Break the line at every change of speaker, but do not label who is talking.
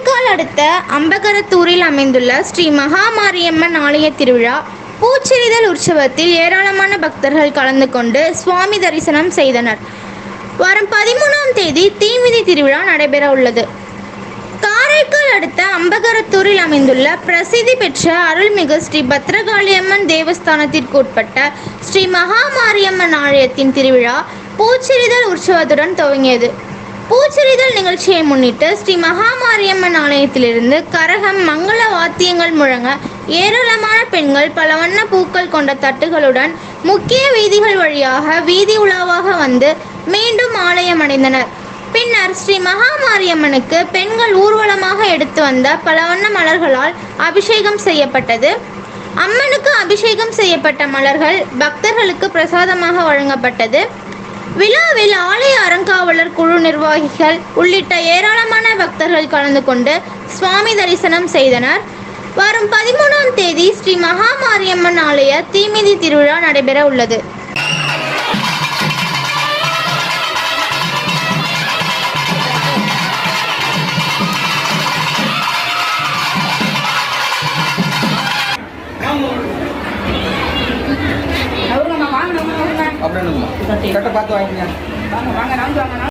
காரைக்கால் அடுத்த அம்பகரத்தூரில் அமைந்துள்ள ஸ்ரீ மகாமாரியம்மன் ஆலய திருவிழா பூச்செறிதல் உற்சவத்தில் ஏராளமான பக்தர்கள் கலந்து கொண்டு சுவாமி தரிசனம் செய்தனர். வரும் பதிமூணாம் தேதி தீமிதி திருவிழா நடைபெற உள்ளது. காரைக்கால் அடுத்த அம்பகரத்தூரில் அமைந்துள்ள பிரசித்தி பெற்ற அருள்மிகு ஸ்ரீ பத்ரகாளியம்மன் தேவஸ்தானத்திற்கு உட்பட்ட ஸ்ரீ மகாமாரியம்மன் ஆலயத்தின் திருவிழா பூச்செறிதல் உற்சவத்துடன் துவங்கியது. பூச்செறிதல் நிகழ்ச்சியை முன்னிட்டு ஸ்ரீ மகாமாரியம்மன் ஆலயத்திலிருந்து கரகம் மங்கள வாத்தியங்கள் முழங்க ஏராளமான பெண்கள் பல வண்ண பூக்கள் கொண்ட தட்டுகளுடன் முக்கிய வீதிகள் வழியாக வீதி உலாவாக வந்து மீண்டும் ஆலயம் அடைந்தனர். பின்னர் ஸ்ரீ மகாமாரியம்மனுக்கு பெண்கள் ஊர்வலமாக எடுத்து வந்த பல வண்ண மலர்களால் அபிஷேகம் செய்யப்பட்டது. அம்மனுக்கு அபிஷேகம் செய்யப்பட்ட மலர்கள் பக்தர்களுக்கு பிரசாதமாக வழங்கப்பட்டது. விழாவில் ஆலய அறங்காவலர் நிர்வாகிகள் உள்ளிட்ட ஏராளமான பக்தர்கள் கலந்து கொண்டு சுவாமி தரிசனம் செய்தனர். வரும் பதிமூணாம் தேதி ஸ்ரீ மகாமாரியம்மன் ஆலய தீமிதி திருவிழா நடைபெற உள்ளது.
அவருங்கம்மா வாங்க நம்ம வாங்க
அப்படின்னுங்கம்மா. கரெக்டாக பார்த்து
வாங்க வாங்க நான் வாங்க.